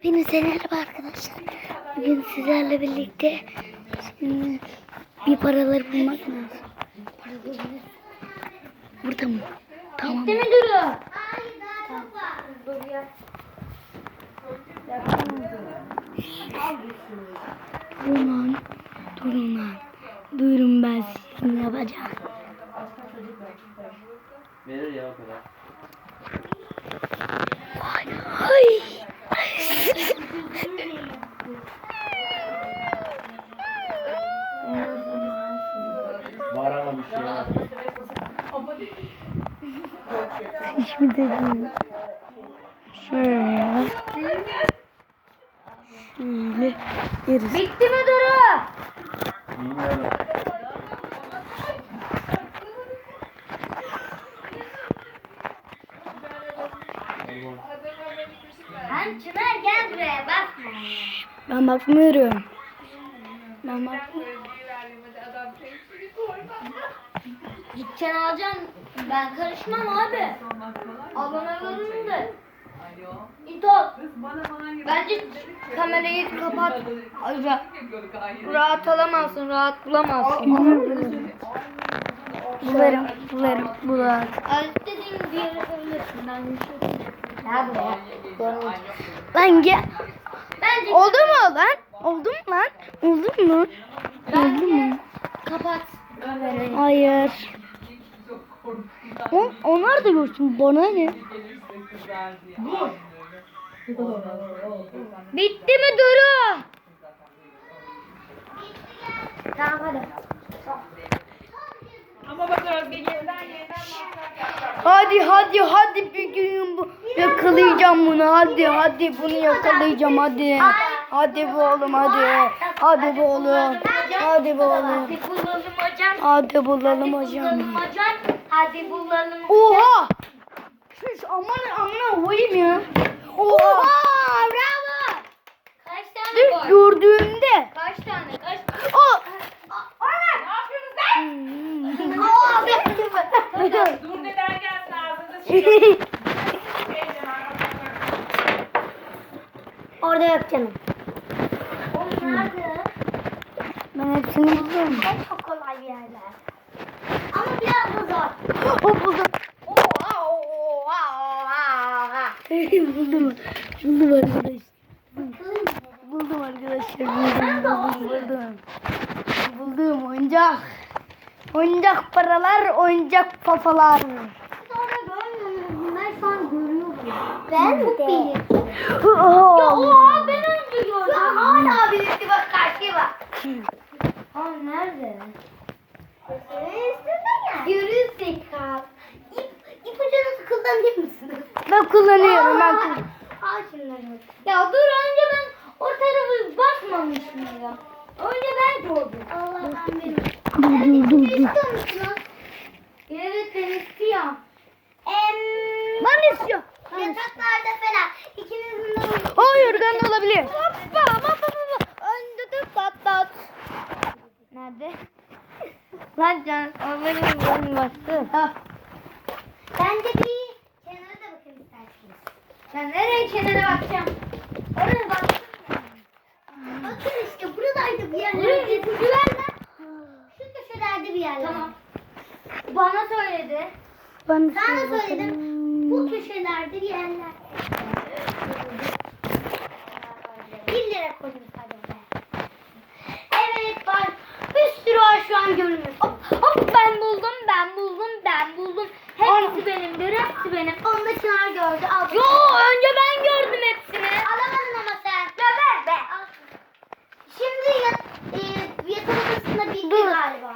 Hepinize merhaba arkadaşlar. Bugün sizlerle birlikte şimdi bir paraları bulmak lazım. Paraları burada mı? Tamam. Değil mi Duru? Durun lan. Durun lan. Buyurun ben sizin yapacağım. Verir ya o kadar. Ay. Var ama bir şey var. Hiçbir de değil. Şöyle. Şöyle. Yeriz. Bitti mi Duru? Bilmiyorum. Lan Çınar gel buraya bakma. Ben bakmıyorum. Ben bakmıyorum. Gideceksin alacaksın. Ben karışmam abi. Abonelerinin de. İto. Bence kamerayı kapat. Ay, ra- Rahat alamazsın, rahat bulamazsın. Bularım, bularım, bularım. Az dediğin bir yere koyabilirsin. Ben bir şey. Lan gel. Bence Oldu mu lan? Oldu mu lan? Oldu mu? Oldu mu? kapat kamerayı. Hayır. On, onlar da görsün bana ne? Bitti mi Duru? Tamam hadi. Hadi hadi hadi bir gün bu yakalayacağım bunu hadi hadi bunu yakalayacağım hadi. Hadi bu oğlum hadi. Hadi bu oğlum. Hadi bu oğlum. Hadi bulalım hocam. Hadi bulalım hocam. Oha! Şuş aman amına koyayım ya. Oha! bravo. Kaç tane var? gördüğümde. Kaç tane? Kaç O Ana! Ne yapıyorsunuz ben? Aa, Dur neden gelsin ağzınıza. Orada yok canım. Oğlum nerede? Ben hepsini buldum. Çok kolay bir yerler. Ama biraz da zor. O buldum. Oha oha oha. buldum. Buldum arkadaşlar. Buldum arkadaşlar. Buldum, buldum. Buldum oyuncak. Oyuncak paralar, oyuncak papalar. Sonra görmüyorum. Ben şu an görüyorum. Ben de. Ya Oha. ben önce gördüm. Ya hala birisi bak karşıya bak. Aa nerede? Görürsün kal. İp, ipucunu kullanır mısınız? Ben kullanıyorum. Ben kullanıyorum. Al şunları. Ya dur önce ben o tarafa bakmamıştım ya. Önce ben gördüm. Allah ben benim. Dur dur dur dur. Evet ben istiyorum. Ben istiyorum. yataklarda falan. İkinizin de. Hayır ben de olabilir. Hoppa hoppa hoppa. Önce de tat. Nerede? Lan can onların yolunu bastı. Bence bir kenara da bakın isterseniz. Ben nereye kenara bakacağım? Oraya bak. Bakın işte buradaydı bir yerler. İpucu ver lan. Şu köşelerde bir yerler. Tamam. Bana söyledi. De Sana söyledim. bakayım. Bu köşelerde bir yerler. Bir lira koydum sadece. Evet var. Bir sürü var şu an görünüyor. Hop, hop ben buldum, ben buldum, ben buldum. Hepsi benimdir, hepsi benim. Onu da Çınar gördü. Al. Yo önce ben gördüm hepsini. Alamadın ama sen. Ya ver be. Al. Şimdi yat, e, yatak odasında bitti galiba.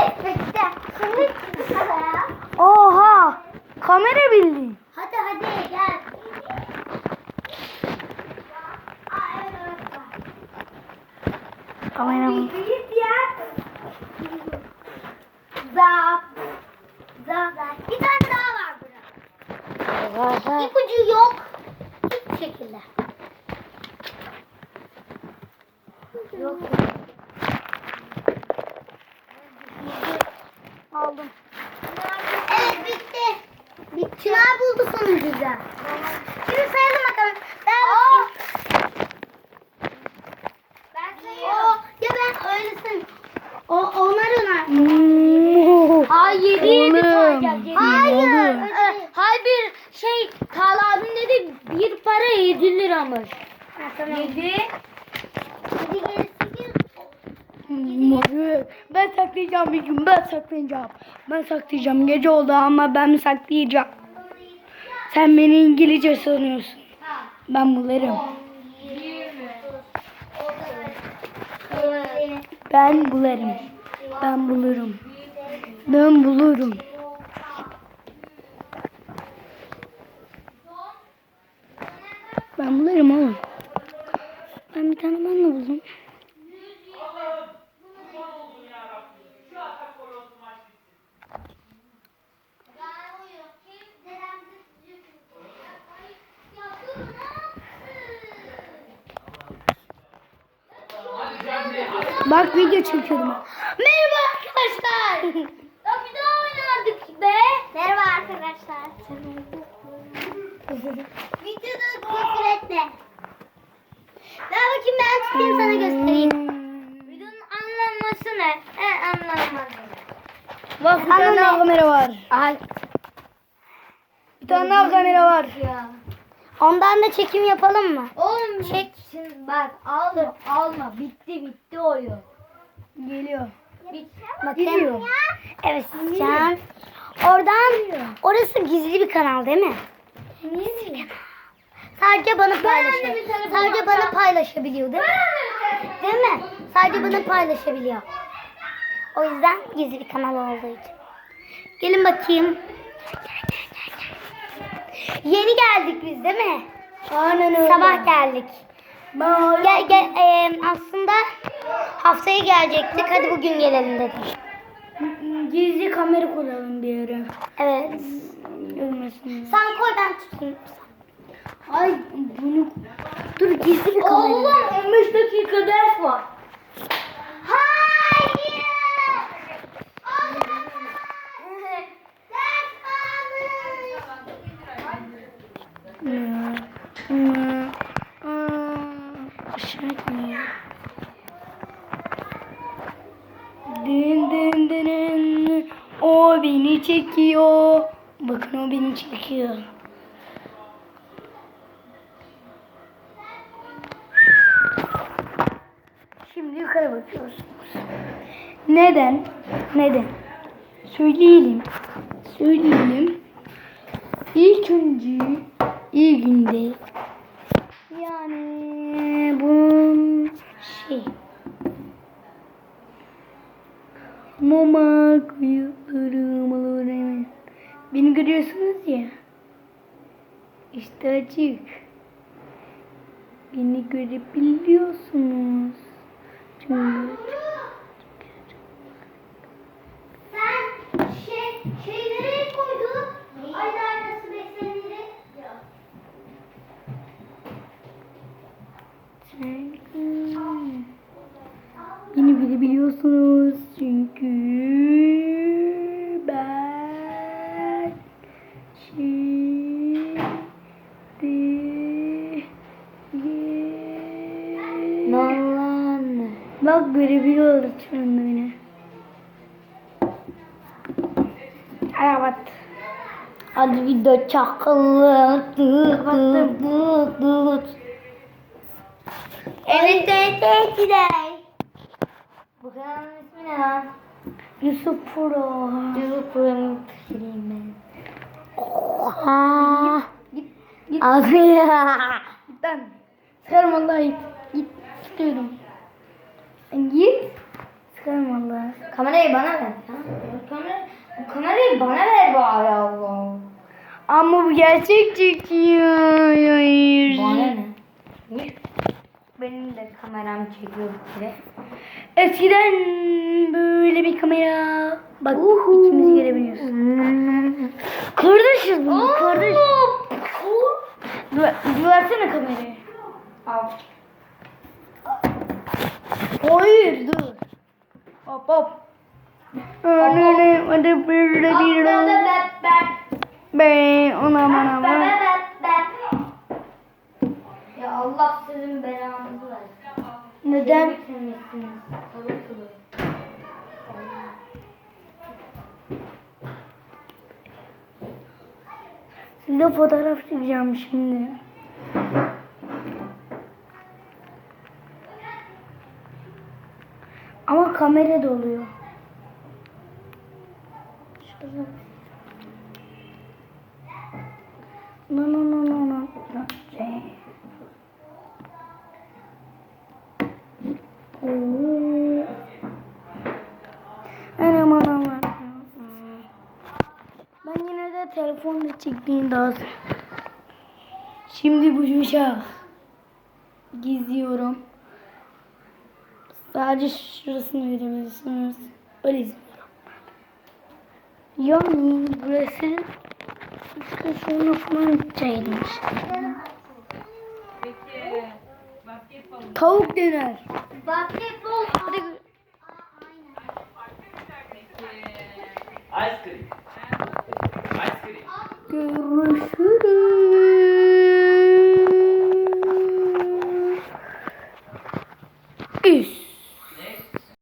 Evet bitti. Şimdi sıraya. Oha! Kamera bildin. Hadi hadi gel. Aa, evet, evet, var. Kamera mı? Büyük ya. Zap. Zap. Bir tane daha var burada. İpucu yok. Hiçbir şekilde. Yok. Aldım. Evet bitti. Bitti. Çınar buldu sonuncuda. Şimdi sayalım 7 7 sayacağız. 7. Hayır. Oğlum. Hayır bir şey Talha abim dedi bir para 7 liramış. 7 7 hmm, Ben saklayacağım bir gün ben saklayacağım. Ben saklayacağım. Gece oldu ama ben saklayacağım. Sen beni İngilizce sanıyorsun. Ben bularım. Ben bularım. Ben bulurum. Ben bulurum. Ben bularım oğlum. Ben bir tane de buldum. Bak video çekiyorum. Merhaba arkadaşlar. be. Merhaba arkadaşlar. Videoda etme. Ver bakayım ben tutayım sana göstereyim. Videonun anlaması ne? He anlamadım. Bak bir tane daha kamera var. Ay. Bir tane daha kamera var. Ya. Ondan da çekim yapalım mı? Oğlum çek. Şimdi bak alma alma. Bitti bitti oyun. Geliyor. Bakın. Evet Can. Oradan orası gizli bir kanal değil mi? Gizli bir kanal. Sadece bana paylaşıyor. Sadece bana paylaşabiliyor değil mi? Değil mi? Sadece bana paylaşabiliyor. O yüzden gizli bir kanal olduğu için. Gelin bakayım. Yeni geldik biz değil mi? Aynen öyle. Sabah geldik. Gel gel eee, aslında haftaya gelecektik. Hadi bugün gelelim dedim. Gizli kamera koyalım bir yere. Evet. Görmesin. Sen koy ben tutayım. Ay bunu dur gizli bir kamera. Oğlum 15 dakika ders var. Hayır. Ders Ne? Ne? Aa, beni çekiyor. Bakın o beni çekiyor. Şimdi yukarı bakıyoruz. Neden? Neden? Söyleyelim. Söyleyelim. İlk önce ilk günde yani bunun şey mama hemen. Beni görüyorsunuz ya. İşte açık. Beni görebiliyorsunuz. Çünkü Sen şey, şeyleri koydun. Aylar nasıl beslenir? Beni bilebiliyorsunuz çünkü Evet. Hadi dıt dıt. Evet evet evet evet. Bu kanalın ismi ne lan? Yusuf Pro. Yusuf Pro'nun. Oha. Git. Git. Abi ya. Git lan. Sıkarım vallahi git. Git. Tutuyorum. Git. Sıkarım vallahi. Kamerayı bana ver. Kamera, bu kamerayı bana ver bari Allah. Ama bu gerçek çekiyor. Hayır. Bana ne? Benim de kameram çekiyor bir kere. Eskiden böyle bir kamera. Bak ikimiz görebiliyoruz. Kardeşiz bunu kardeş. Versene kamerayı. Al. Hayır dur. Hop hop. Be ona bana. Ya Allah sizin belanızı. Neden? Size fotoğraf çekeceğim şimdi. Ama kamera doluyor. Telefonla çektiğim daha. Şimdi bu uşağı gizliyorum. Sadece şurasını verebilirsiniz. Öyle izliyorum. Yani burası işte şunu falan çayılmış. Peki. Basketbol. Tavuk döner. Basketbol. Hadi Ice cream. Görüşürüz.